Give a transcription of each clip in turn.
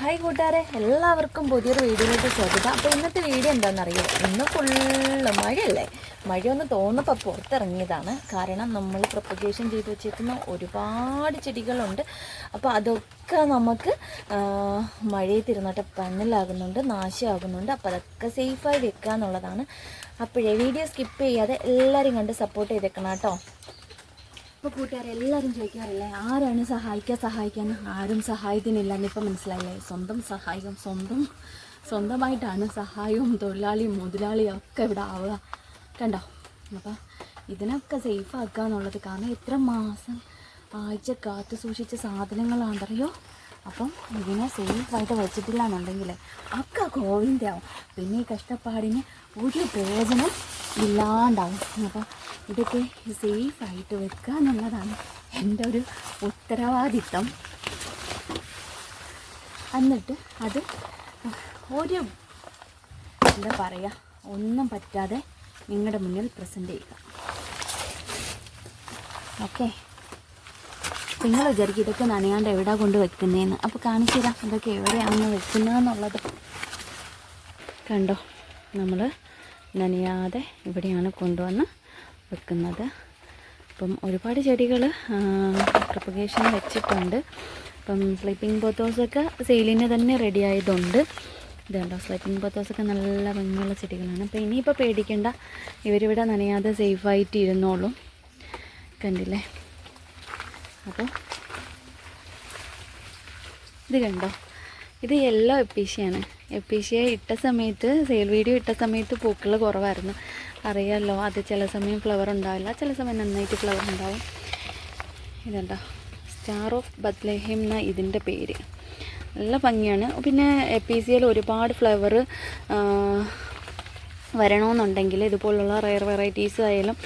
Hi കൂട്ടുകാരെ. എല്ലാവർക്കും പുതിയൊരു വീഡിയോയിലേക്ക് സ്വാഗതം. അപ്പോൾ ഇന്നത്തെ വീഡിയോ എന്താണെന്നറിയോ? ഇന്ന് ഫുള്ള് മഴയല്ലേ? മഴയൊന്ന് തോന്നുമ്പോൾ പുറത്തിറങ്ങിയതാണ്. കാരണം നമ്മൾ പ്രൊപ്പഗേഷൻ ചെയ്ത് വെച്ചേക്കുന്ന ഒരുപാട് ചെടികളുണ്ട്. അപ്പോൾ അതൊക്കെ നമുക്ക് മഴയെ മഴയത്തിരുന്നിട്ട് പന്നലാകുന്നുണ്ട് നാശമാകുന്നുണ്ട്. അപ്പോൾ അതൊക്കെ സേഫായി വെക്കുക എന്നുള്ളതാണ് അപ്പോഴേ വീഡിയോ സ്കിപ്പ് ചെയ്യാതെ എല്ലാവരും കണ്ട് സപ്പോർട്ട് ചെയ്തേക്കണം കേട്ടോ. ഇപ്പോൾ കൂട്ടുകാരെ എല്ലാവരും ചോദിക്കാറില്ലേ? ആരാണ് സഹായിക്കാൻ സഹായിക്കാൻ? ആരും സഹായത്തിനില്ല എന്നിപ്പോൾ മനസ്സിലായില്ലേ? സ്വന്തം സഹായം സ്വന്തം സ്വന്തമായിട്ടാണ് സഹായവും തൊഴിലാളിയും മുതലാളിയും ഒക്കെ ഇവിടെ ആവുക. കണ്ടോ? അപ്പോൾ ഇതിനൊക്കെ സേഫ് ആക്കുക എന്നുള്ളത് കാരണം എത്ര മാസം ആഴ്ച കാത്തു സൂക്ഷിച്ച സാധനങ്ങളാണെന്നറിയോ അപ്പം ഇതിനെ സേഫായിട്ട് വെച്ചിട്ടില്ല എന്നുണ്ടെങ്കിൽ ഒക്കെ കോവിന്റെയാവും പിന്നെ ഈ കഷ്ടപ്പാടിന് ഒരു പ്രയോജനം ഇല്ലാണ്ടാവും. അപ്പം ഇതൊക്കെ സേഫായിട്ട് വെക്കുക എന്നുള്ളതാണ് എന്റെ ഒരു ഉത്തരവാദിത്തം. എന്നിട്ട് അത് ഒരു എന്താ പറയുക ഒന്നും പറ്റാതെ നിങ്ങളുടെ മുന്നിൽ പ്രസന്റ് ചെയ്യുക. ഓക്കെ നിങ്ങൾ വിചാരിക്കും ഇതൊക്കെ നനയാണ്ട് എവിടെ കൊണ്ട് വെക്കുന്നതെന്ന് അപ്പോൾ കാണിച്ചു തരാം ഇതൊക്കെ എവിടെയാണ് വെക്കുന്നതെന്നുള്ളത്. കണ്ടോ? നമ്മൾ നനയാതെ ഇവിടെയാണ് കൊണ്ടുവന്ന് വെക്കുന്നത്. അപ്പം ഒരുപാട് ചെടികൾ പ്രൊപ്പഗേഷൻ വെച്ചിട്ടുണ്ട്. അപ്പം സ്ലീപ്പിംഗ് ബോത്തോസൊക്കെ സെയിലിന് തന്നെ റെഡി ആയതുണ്ട്. ഇതുണ്ടോ? സ്ലീപ്പിംഗ് ബോത്തോസൊക്കെ നല്ല ഭംഗിയുള്ള ചെടികളാണ്. അപ്പോൾ ഇനിയിപ്പോൾ പേടിക്കേണ്ട. ഇവരിവിടെ നനയാതെ സേഫായിട്ട് ഇരുന്നോളും. കണ്ടില്ലേ? അപ്പോൾ ഇത് കണ്ടോ? ഇത് യെല്ലോ എപ്പീഷ്യയാണ് എപ്പീഷ്യ ഇട്ട സമയത്ത് സെയിൽ വീഡിയോ ഇട്ട സമയത്ത് പൂക്കൾ കുറവായിരുന്നു. അറിയാമല്ലോ അത് ചില സമയം ഫ്ലവർ ഉണ്ടാവില്ല ചില സമയം നന്നായിട്ട് ഫ്ലവർ ഉണ്ടാവും. ഇതുണ്ടോ സ്റ്റാർ ഓഫ് ബത്ലഹേം എന്ന ഇതിന്റെ പേര്. നല്ല ഭംഗിയാണ്. പിന്നെ എ പി സിയിൽ ഒരുപാട് ഫ്ലവർ വരണമെന്നുണ്ടെങ്കിൽ ഇതുപോലുള്ള റയർ വെറൈറ്റീസ് ആയാലും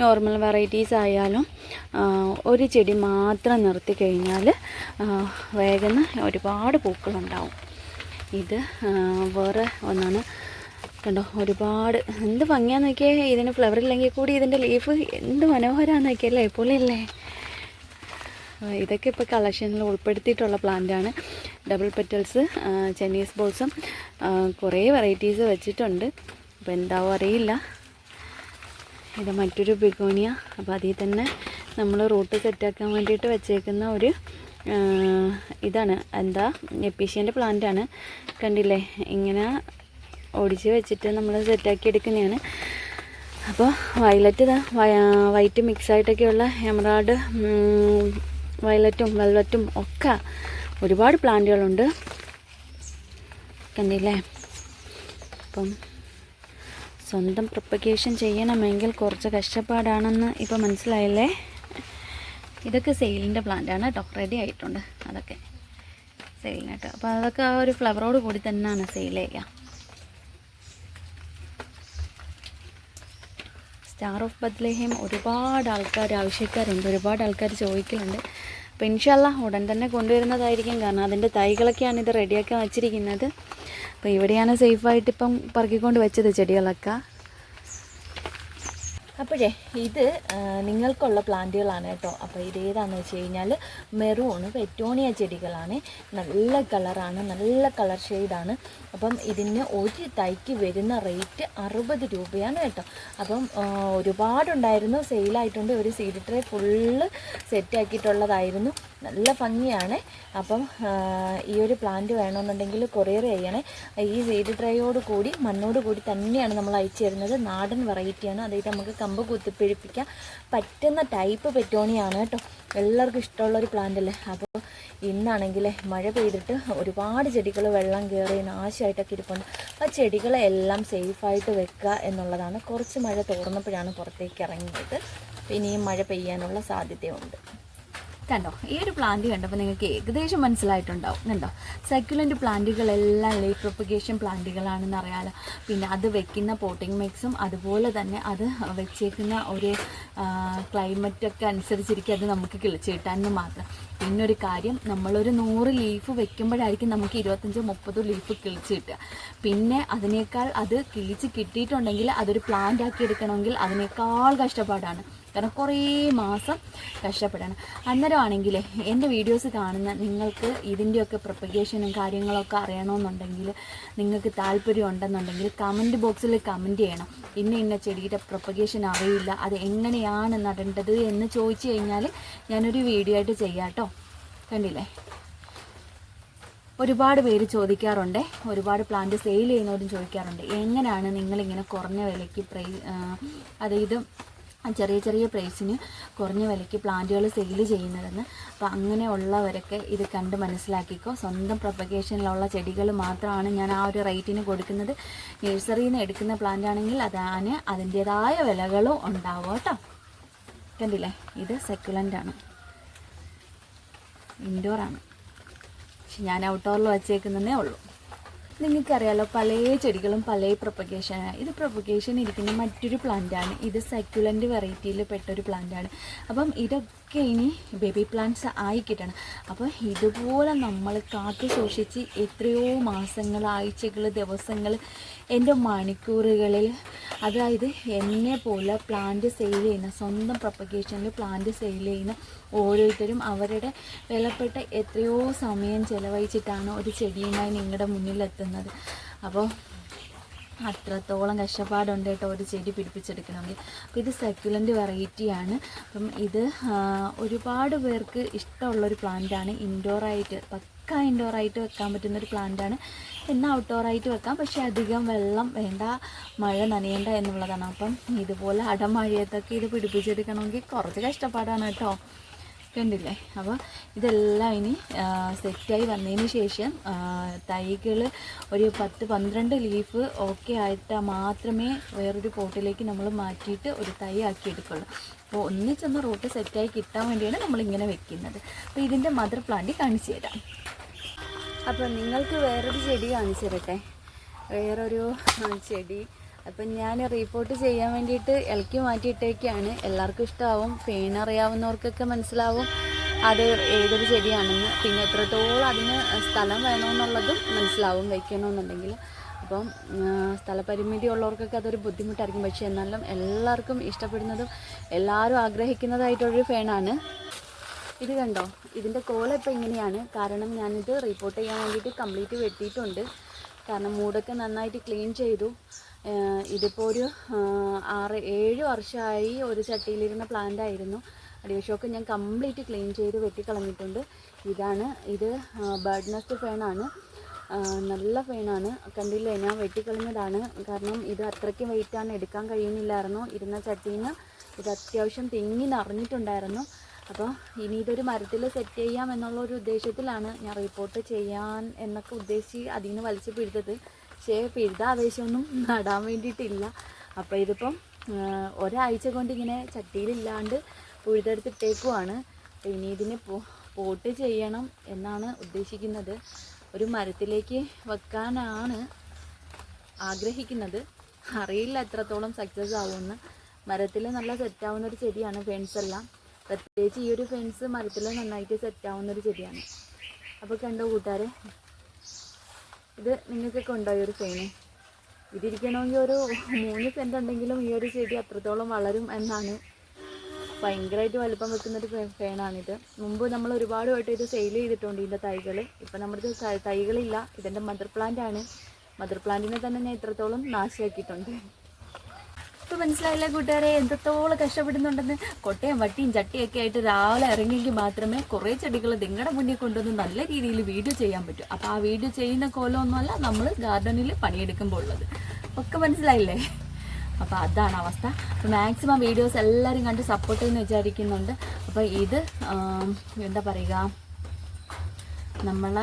നോർമൽ വെറൈറ്റീസ് ആയാലും ഒരു ചെടി മാത്രം നിർത്തി കഴിഞ്ഞാൽ വേഗം ഒരുപാട് പൂക്കളുണ്ടാവും. ഇത് വേറെ ഒന്നാണ് കണ്ടോ? ഒരുപാട്. എന്ത് ഭംഗിയാന്ന് നോക്കിയേ. ഇതിന് ഫ്ലവർ ഇല്ലെങ്കിൽ കൂടി ഇതിന്റെ ലീഫ് എന്ത് മനോഹരമാണെന്ന് നോക്കിയല്ലേ പൊളിയല്ലേ? ഇതൊക്കെ ഇപ്പോൾ കളക്ഷനിൽ ഉൾപ്പെടുത്തിയിട്ടുള്ള പ്ലാന്റാണ് ഡബിൾ പെറ്റൽസ് ചൈനീസ് ബോൾസും കുറേ വെറൈറ്റീസ് വെച്ചിട്ടുണ്ട്. അപ്പോൾ എന്താവും അറിയില്ല. ഇത് മറ്റൊരു ബിഗോണിയ അപ്പോൾ അതിൽ തന്നെ നമ്മൾ റൂട്ട് സെറ്റാക്കാൻ വേണ്ടിയിട്ട് വെച്ചേക്കുന്ന ഒരു ഇതാണ്. എന്താ? എപ്പീഷ്യന്റെ പ്ലാന്റാണ് കണ്ടില്ലേ? ഇങ്ങനെ ഒടിച്ച് വെച്ചിട്ട് നമ്മൾ സെറ്റാക്കി എടുക്കുന്നതാണ്. അപ്പോൾ വയലറ്റ് ഇതാ വൈറ്റ് മിക്സ് ആയിട്ടൊക്കെയുള്ള എമറാൾഡ് വയലറ്റും വെൽവറ്റും ഒക്കെ ഒരുപാട് പ്ലാന്റുകളുണ്ട്. കണ്ടില്ലേ? അപ്പം സ്വന്തം പ്രൊപ്പഗേഷൻ ചെയ്യണമെങ്കിൽ കുറച്ച് കഷ്ടപ്പാടാണെന്ന് ഇപ്പോൾ മനസ്സിലായില്ലേ? ഇതൊക്കെ സെയിലിന്റെ പ്ലാന്റാണ് കേട്ടോ. റെഡി ആയിട്ടുണ്ട്. അതൊക്കെ സെയിലിനായിട്ട് അപ്പോൾ അതൊക്കെ ആ ഒരു ഫ്ലവറോട് കൂടി തന്നെയാണ് സെയിൽ ചെയ്യുക. സ്റ്റാർ ഓഫ് ബദ്ലേഹേം ഒരുപാട് ആൾക്കാർ ആവശ്യക്കാരുണ്ട് ഒരുപാട് ആൾക്കാർ ചോദിക്കലുണ്ട്. അപ്പോൾ ഇൻഷല്ല ഉടൻ തന്നെ കൊണ്ടുവരുന്നതായിരിക്കും. കാരണം അതിന്റെ തൈകളൊക്കെയാണ് ഇത് റെഡിയാക്കി വച്ചിരിക്കുന്നത്. അപ്പോൾ ഇവിടെയാണ് സേഫായിട്ട് ഇപ്പം പറക്കിക്കൊണ്ട് വെച്ചത് ചെടികളൊക്കെ. അപ്പോഴേ ഇത് നിങ്ങൾക്കുള്ള പ്ലാന്റുകളാണ് കേട്ടോ. അപ്പോൾ ഇത് ഏതാണെന്ന് വെച്ച് കഴിഞ്ഞാൽ മെറൂണ് പെറ്റോണിയ ചെടികളാണ്. നല്ല കളറാണ് നല്ല കളർ ഷെയ്ഡാണ്. അപ്പം ഇതിന് ഒരു തൈക്ക് വരുന്ന റേറ്റ് അറുപത് രൂപയാണ് കേട്ടോ. അപ്പം ഒരുപാടുണ്ടായിരുന്നു. സെയിലായിട്ടുണ്ട്. ഒരു സീഡ് ട്രേ ഫുള്ള് സെറ്റാക്കിയിട്ടുള്ളതായിരുന്നു. നല്ല ഭംഗിയാണ്. അപ്പം ഈ ഒരു പ്ലാന്റ് വേണമെന്നുണ്ടെങ്കിൽ കൊറിയർ ചെയ്യണേ. ഈ സീഡ് ട്രേയോട് കൂടി മണ്ണോട് കൂടി തന്നെയാണ് നമ്മൾ അയച്ചു തരുന്നത്. നാടൻ വെറൈറ്റിയാണ്. അതായത് നമുക്ക് കമ്പ് കുത്തിപ്പിഴിപ്പിക്കാൻ പറ്റുന്ന ടൈപ്പ് പെറ്റോണിയാണ് കേട്ടോ. എല്ലാവർക്കും ഇഷ്ടമുള്ള ഒരു പ്ലാന്റ് അല്ലേ? അപ്പോൾ ഇന്നാണെങ്കിൽ മഴ പെയ്തിട്ട് ഒരുപാട് ചെടികൾ വെള്ളം കയറി നാശമായിട്ടൊക്കെ ഇരിപ്പുണ്ട്. ആ ചെടികളെ എല്ലാം സേഫായിട്ട് വെക്കുക എന്നുള്ളതാണ്. കുറച്ച് മഴ തോർന്നപ്പോഴാണ് പുറത്തേക്ക് ഇറങ്ങിയത്. ഇനിയും മഴ പെയ്യാനുള്ള സാധ്യതയുണ്ട്. കണ്ടോ? ഈ ഒരു പ്ലാന്റ് കണ്ടപ്പോൾ നിങ്ങൾക്ക് ഏകദേശം മനസ്സിലായിട്ടുണ്ടാവും കണ്ടോ? സൈക്കുലന്റ് പ്ലാന്റുകളെല്ലാം ലൈഫ് പ്രൊപ്പഗേഷൻ പ്ലാന്റുകളാണെന്ന് അറിയാലോ. പിന്നെ അത് വെക്കുന്ന പോട്ടിംഗ് മിക്സും അതുപോലെ തന്നെ അത് വെച്ചേക്കുന്ന ഒരു ക്ലൈമറ്റൊക്കെ അനുസരിച്ചിരിക്കും അത് നമുക്ക് കിളിച്ച് കിട്ടാമെന്ന് മാത്രം. പിന്നെ ഒരു കാര്യം നമ്മളൊരു നൂറ് ലീഫ് വെക്കുമ്പോഴായിരിക്കും നമുക്ക് ഇരുപത്തഞ്ചോ മുപ്പതോ ലീഫ് കിളിച്ച് കിട്ടുക. പിന്നെ അതിനേക്കാൾ അത് കിളിച്ച് കിട്ടിയിട്ടുണ്ടെങ്കിൽ അതൊരു പ്ലാന്റ് ആക്കി എടുക്കണമെങ്കിൽ അതിനേക്കാൾ കഷ്ടപ്പാടാണ്. കാരണം കുറേ മാസം കഷ്ടപ്പെടണം. അന്നേരമാണെങ്കിൽ എന്റെ വീഡിയോസ് കാണുന്ന നിങ്ങൾക്ക് ഇതിന്റെയൊക്കെ പ്രൊപ്പഗേഷനും കാര്യങ്ങളൊക്കെ അറിയണമെന്നുണ്ടെങ്കിൽ നിങ്ങൾക്ക് താല്പര്യം ഉണ്ടെന്നുണ്ടെങ്കിൽ കമന്റ് ബോക്സിൽ കമന്റ് ചെയ്യണം. ഇന്ന ഇന്ന ചെടിയുടെ പ്രൊപ്പഗേഷൻ അറിയില്ല. അത് എങ്ങനെയാണ് നടേണ്ടത് എന്ന് ചോദിച്ചു കഴിഞ്ഞാൽ ഞാനൊരു വീഡിയോ ആയിട്ട് ചെയ്യാം കേട്ടോ കണ്ടില്ലേ? ഒരുപാട് പേര് ചോദിക്കാറുണ്ട്. ഒരുപാട് പ്ലാന്റ് സെയിൽ ചെയ്യുന്നവരും ചോദിക്കാറുണ്ട്. എങ്ങനെയാണ് നിങ്ങളിങ്ങനെ കുറഞ്ഞ വിലയ്ക്ക് പ്രൈ അതായത് ചെറിയ ചെറിയ പ്രൈസിന് കുറഞ്ഞ വിലയ്ക്ക് പ്ലാന്റുകൾ സെയിൽ ചെയ്യുന്നതെന്ന്. അപ്പോൾ അങ്ങനെയുള്ളവരൊക്കെ ഇത് കണ്ട് മനസ്സിലാക്കിക്കോ. സ്വന്തം പ്രൊപ്പഗേഷനിലുള്ള ചെടികൾ മാത്രമാണ് ഞാൻ ആ ഒരു റേറ്റിന് കൊടുക്കുന്നത്. നഴ്സറിയിൽ നിന്ന് എടുക്കുന്ന പ്ലാന്റ് ആണെങ്കിൽ അതാണ് അതിന്റേതായ വിലകളും ഉണ്ടാവും കേട്ടോ. കണ്ടില്ലേ? ഇത് സെക്കുലന്റാണ് ഇൻഡോറാണ് പക്ഷെ ഞാൻ ഔട്ട്ഡോറിൽ വച്ചേക്കുന്നതേ ഉള്ളൂ. നിങ്ങൾക്കറിയാലോ പല ചെടികളും പല പ്രൊപ്പഗേഷനാണ് ഇത് പ്രൊപ്പഗേഷൻ ഇരിക്കുന്ന മറ്റൊരു പ്ലാന്റാണ് ഇത് സെക്യുലന്റ് വെറൈറ്റിയിൽ പെട്ടൊരു പ്ലാന്റാണ് അപ്പം ഇതൊക്കെ ഇനി ബേബി പ്ലാന്റ്സ് ആയി കിട്ടണം. അപ്പം ഇതുപോലെ നമ്മൾ കാത്തു സൂക്ഷിച്ച് എത്രയോ മാസങ്ങൾ ആഴ്ചകൾ ദിവസങ്ങൾ എന്റെ മണിക്കൂറുകളിൽ അതായത് എന്നെ പോലെ പ്ലാന്റ് സെയിൽ ചെയ്യുന്ന സ്വന്തം പ്രൊപ്പഗേഷനിൽ പ്ലാന്റ് സെയിൽ ചെയ്യുന്ന ഓരോരുത്തരും അവരുടെ വിലപ്പെട്ട എത്രയോ സമയം ചിലവഴിച്ചിട്ടാണ് ഒരു ചെടിയുമായി നിങ്ങളുടെ മുന്നിലെത്തുന്നത്. അപ്പോൾ അത്രത്തോളം കഷ്ടപ്പാടുണ്ട് കേട്ടോ ഒരു ചെടി പിടിപ്പിച്ചെടുക്കണമെങ്കിൽ. അപ്പോൾ ഇത് സെക്യുലന്റ് വെറൈറ്റിയാണ്. അപ്പം ഇത് ഒരുപാട് പേർക്ക് ഇഷ്ടമുള്ളൊരു പ്ലാന്റാണ്. ഇൻഡോറായിട്ട് പക്ക ഇൻഡോറായിട്ട് വെക്കാൻ പറ്റുന്നൊരു പ്ലാന്റാണ്. എന്നാൽ ഔട്ട്ഡോറായിട്ട് വെക്കാം. പക്ഷേ അധികം വെള്ളം വേണ്ട മഴ നനയേണ്ട എന്നുള്ളതാണ്. അപ്പം ഇതുപോലെ അടമഴയത്തൊക്കെ ഇത് പിടിപ്പിച്ചെടുക്കണമെങ്കിൽ കുറച്ച് കഷ്ടപ്പാടാണ് കേട്ടോ. കണ്ടില്ലേ? അപ്പോൾ ഇതെല്ലാം ഇനി സെറ്റായി വന്നതിന് ശേഷം തൈകൾ ഒരു പത്ത് പന്ത്രണ്ട് ലീഫ് ഓക്കെ ആയിട്ടാൽ മാത്രമേ വേറൊരു പോട്ടിലേക്ക് നമ്മൾ മാറ്റിയിട്ട് ഒരു തൈ ആക്കി എടുക്കുള്ളൂ അപ്പോൾ ഒന്നിച്ചൊന്ന് റൂട്ട് സെറ്റായി കിട്ടാൻ വേണ്ടിയാണ് നമ്മളിങ്ങനെ വെക്കുന്നത്. അപ്പോൾ ഇതിന്റെ മദർ പ്ലാന്റ് കാണിച്ചു തരാം. അപ്പോൾ നിങ്ങൾക്ക് വേറൊരു ചെടി കാണിച്ചു തരട്ടെ? വേറൊരു ചെടി. അപ്പം ഞാൻ റിപ്പോർട്ട് ചെയ്യാൻ വേണ്ടിയിട്ട് ഇളക്കി മാറ്റിയിട്ടേക്കാണ്. എല്ലാവർക്കും ഇഷ്ടമാവും പെയിൻ അറിയാവുന്നവർക്കൊക്കെ മനസ്സിലാവും അത് ഏതൊരു ചെടിയാണെന്ന്. പിന്നെ എത്രത്തോളം അതിന് സ്ഥലം വേണമെന്നുള്ളതും മനസ്സിലാവും വയ്ക്കണമെന്നുണ്ടെങ്കിൽ. അപ്പം സ്ഥലപരിമിതി ഉള്ളവർക്കൊക്കെ അതൊരു ബുദ്ധിമുട്ടായിരിക്കും. പക്ഷേ എന്നാലും എല്ലാവർക്കും ഇഷ്ടപ്പെടുന്നതും എല്ലാവരും ആഗ്രഹിക്കുന്നതായിട്ടൊരു ഫേണാണ് ഇത് കണ്ടോ? ഇതിന്റെ കോല ഇപ്പോൾ ഇങ്ങനെയാണ്. കാരണം ഞാനിത് റിപ്പോർട്ട് ചെയ്യാൻ വേണ്ടിയിട്ട് കംപ്ലീറ്റ് വെട്ടിയിട്ടുണ്ട്. കാരണം മൂടൊക്കെ നന്നായിട്ട് ക്ലീൻ ചെയ്തു. ഇതിപ്പോൾ ഒരു ആറ് ഏഴ് വർഷമായി ഒരു ചട്ടിയിലിരുന്ന പ്ലാന്റ് ആയിരുന്നു. അടിവശമൊക്കെ ഞാൻ കംപ്ലീറ്റ് ക്ലീൻ ചെയ്ത് വെട്ടിക്കളഞ്ഞിട്ടുണ്ട്. ഇതാണ് ഇത് ബേർഡ് നെസ്റ്റ് ഫേണാണ് നല്ല ഫേണാണ് കണ്ടില്ലേ ഞാൻ വെട്ടിക്കളഞ്ഞതാണ്. കാരണം ഇത് അത്രയ്ക്ക് വെയിറ്റാണ് എടുക്കാൻ കഴിയുന്നില്ലായിരുന്നു. ഇരുന്ന ചട്ടിയിൽ നിന്ന് ഇത് അത്യാവശ്യം തിങ്ങി നിറഞ്ഞിട്ടുണ്ടായിരുന്നു. അപ്പോൾ ഇനി ഇതൊരു മരത്തിൽ സെറ്റ് ചെയ്യാം എന്നുള്ള ഒരു ഉദ്ദേശത്തിലാണ് ഞാൻ റിപ്പോർട്ട് ചെയ്യാൻ എന്നൊക്കെ ഉദ്ദേശിച്ച് അതിൽ നിന്ന് വലിച്ചു പിഴുതത്. പക്ഷേ പിഴുത ആവേശമൊന്നും നടാൻ വേണ്ടിയിട്ടില്ല. അപ്പോൾ ഇതിപ്പം ഒരാഴ്ച കൊണ്ട് ഇങ്ങനെ ചട്ടിയിലില്ലാണ്ട് പുഴുതെടുത്തിട്ടേക്കുവാണ്. അപ്പോൾ ഇനി ഇതിന് പോട്ട് ചെയ്യണം എന്നാണ് ഉദ്ദേശിക്കുന്നത്. ഒരു മരത്തിലേക്ക് വെക്കാനാണ് ആഗ്രഹിക്കുന്നത്. അറിയില്ല എത്രത്തോളം സക്സസ് ആവുമെന്ന്. മരത്തിൽ നല്ല സെറ്റാവുന്ന ഒരു ചെടിയാണ് ഫ്രണ്ട്സ് എല്ലാം. പ്രത്യേകിച്ച് ഈ ഒരു ഫെൻസ് മരത്തിൽ നന്നായിട്ട് സെറ്റ് ആവുന്ന ഒരു ചെടിയാണ്. അപ്പോൾ കണ്ടോ കൂട്ടുകാരെ? ഇത് നിങ്ങൾക്കൊക്കെ ഉണ്ടോ ഈ ഒരു ഫെയിന് ഇതിരിക്കണമെങ്കിൽ ഒരു മൂന്ന് സെന്റ് ഉണ്ടെങ്കിലും ഈ ഒരു ചെടി അത്രത്തോളം വളരും എന്നാണ് ഭയങ്കരമായിട്ട് വലുപ്പം വെക്കുന്ന ഒരു ഫേ- ഫേണാണിത് മുമ്പ് നമ്മൾ ഒരുപാട് വട്ടം ഇത് സെയിൽ ചെയ്തിട്ടുണ്ട് ഇതിന്റെ തൈകൾ ഇപ്പം നമ്മുടെ തൈകളില്ല. ഇതിന്റെ മദർ പ്ലാന്റ് ആണ്. മദർ പ്ലാന്റിനെ തന്നെ ഞാൻ ഇത്രത്തോളം നാശമാക്കിയിട്ടുണ്ട്. ഇപ്പം മനസ്സിലായില്ല കൂട്ടുകാരെ? എന്തോളം കഷ്ടപ്പെടുന്നുണ്ടെന്ന്? കൊട്ടയും വട്ടിയും ചട്ടിയൊക്കെ ആയിട്ട് രാവിലെ ഇറങ്ങിയെങ്കിൽ മാത്രമേ കുറേ ചെടികൾ നിങ്ങളുടെ മുന്നിൽ കൊണ്ടുവന്ന് നല്ല രീതിയിൽ വീഡിയോ ചെയ്യാൻ പറ്റൂ. അപ്പോൾ ആ വീഡിയോ ചെയ്യുന്ന കോലമൊന്നുമല്ല നമ്മൾ ഗാർഡനിൽ പണിയെടുക്കുമ്പോൾ ഉള്ളത്. ഒക്കെ മനസ്സിലായില്ലേ? അപ്പോൾ അതാണ് അവസ്ഥ. അപ്പോൾ മാക്സിമം വീഡിയോസ് എല്ലാവരും കണ്ട് സപ്പോർട്ട് ചെയ്യുന്ന വിചാരിക്കുന്നുണ്ട്. അപ്പോൾ ഇത് എന്താ പറയുക? നമ്മളെ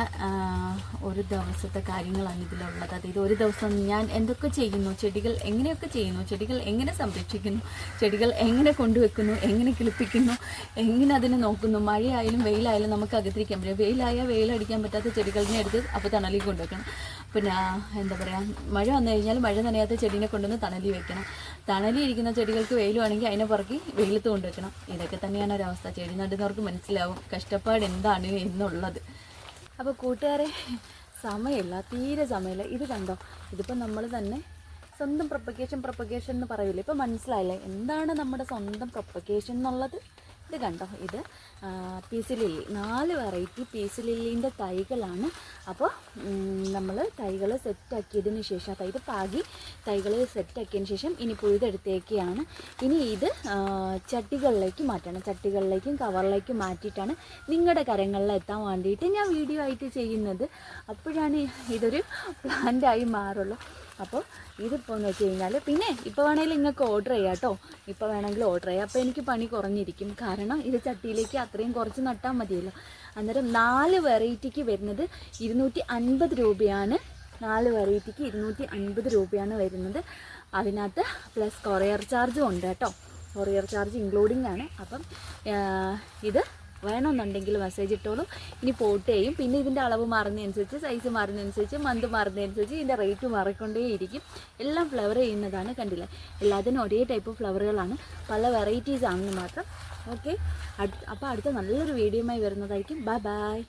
ഒരു ദിവസത്തെ കാര്യങ്ങളാണ് ഇതിലുള്ളത്. അതായത് ഒരു ദിവസം ഞാൻ എന്തൊക്കെ ചെയ്യുന്നു ചെടികൾ എങ്ങനെയൊക്കെ ചെയ്യുന്നു ചെടികൾ എങ്ങനെ സംരക്ഷിക്കുന്നു ചെടികൾ എങ്ങനെ കൊണ്ടുവെക്കുന്നു എങ്ങനെ കിളിപ്പിക്കുന്നു എങ്ങനെ അതിനെ നോക്കുന്നു മഴയായാലും വെയിലായാലും നമുക്ക് അകത്തിരിക്കാൻ പറ്റും. വെയിലായാൽ വെയിലടിക്കാൻ പറ്റാത്ത ചെടികളിനെ എടുത്ത് അപ്പോൾ തണലിൽ കൊണ്ടുവെക്കണം. പിന്നെ എന്താ പറയുക മഴ വന്നു കഴിഞ്ഞാൽ മഴ നനയാത്ത ചെടീനെ കൊണ്ടുവന്ന് തണലിൽ വെക്കണം. തണലിൽ ഇരിക്കുന്ന ചെടികൾക്ക് വെയിലുവാണെങ്കിൽ അതിനെ പുറക്കി വെയിലത്ത് കൊണ്ടുവെക്കണം. ഇതൊക്കെ തന്നെയാണ് ഒരവസ്ഥ. ചെടി നടുന്നവർക്ക് മനസ്സിലാവും കഷ്ടപ്പാട് എന്താണ് എന്നുള്ളത്. അപ്പോൾ കൂട്ടുകാരെ സമയമില്ല തീരെ സമയമില്ല. ഇത് കണ്ടോ? ഇതിപ്പോൾ നമ്മൾ തന്നെ സ്വന്തം പ്രൊപ്പഗേഷൻ പ്രൊപ്പഗേഷൻ എന്ന് പറയില്ല ഇപ്പോൾ മനസ്സിലായില്ലേ? എന്താണ് നമ്മുടെ സ്വന്തം പ്രൊപ്പഗേഷൻ എന്നുള്ളത്? ഇത് കണ്ടോ? ഇത് പീസ് ലില്ലി നാല് വെറൈറ്റി പീസ് ലില്ലീന്റെ തൈകളാണ്. അപ്പോൾ നമ്മൾ തൈകൾ സെറ്റാക്കിയതിന് ശേഷം അപ്പോൾ ഇത് പാകി തൈകൾ സെറ്റാക്കിയതിന് ശേഷം ഇനി പുഴുതെടുത്തേക്കാണ് ഇനി ഇത് ചട്ടികളിലേക്ക് മാറ്റണം. ചട്ടികളിലേക്കും കവറിലേക്കും മാറ്റിയിട്ടാണ് നിങ്ങളുടെ കരങ്ങളിൽ എത്താൻ വേണ്ടിയിട്ട് ഞാൻ വീഡിയോ ആയിട്ട് ചെയ്യുന്നത്. അപ്പോഴാണ് ഇതൊരു പ്ലാന്റായി മാറുള്ളൂ. അപ്പോൾ ഇതിപ്പോൾ എന്ന് വെച്ച് കഴിഞ്ഞാൽ പിന്നെ ഇപ്പോൾ വേണമെങ്കിൽ നിങ്ങൾക്ക് ഓർഡർ ചെയ്യാം കേട്ടോ. ഇപ്പോൾ വേണമെങ്കിൽ ഓർഡർ ചെയ്യാം. അപ്പോൾ എനിക്ക് പണി കുറഞ്ഞിരിക്കും. കാരണം ഇത് ചട്ടിയിലേക്ക് അത്രയും കുറച്ച് നട്ടാൽ മതിയല്ലോ. അന്നേരം നാല് വെറൈറ്റിക്ക് വരുന്നത് ഇരുന്നൂറ്റി അൻപത് രൂപയാണ്. നാല് വെറൈറ്റിക്ക് ഇരുന്നൂറ്റി അൻപത് രൂപയാണ് വരുന്നത്. അതിനകത്ത് പ്ലസ് കൊറിയർ ചാർജും ഉണ്ട് കേട്ടോ. കൊറിയർ ചാർജ് ഇൻക്ലൂഡിംഗ് ആണ്. അപ്പം ഇത് വേണമെന്നുണ്ടെങ്കിൽ മെസ്സേജ് ഇട്ടോളൂ. ഇനി പോട്ട് ചെയ്യും. പിന്നെ ഇതിന്റെ അളവ് മാറുന്നതനുസരിച്ച് സൈസ് മാറുന്നതനുസരിച്ച് മന്ത് മാറുന്നതനുസരിച്ച് ഇതിന്റെ റേറ്റ് മാറിക്കൊണ്ടേയിരിക്കും. എല്ലാം ഫ്ലവർ ചെയ്യുന്നതാണ് കണ്ടില്ലേ? എല്ലാത്തിനും ഒരേ ടൈപ്പ് ഫ്ലവറുകളാണ് പല വെറൈറ്റീസ് ആണെന്ന് മാത്രം. ഓക്കെ അപ്പോൾ അടുത്ത നല്ലൊരു വീഡിയോയുമായി വരുന്നതായിരിക്കും. Bye bye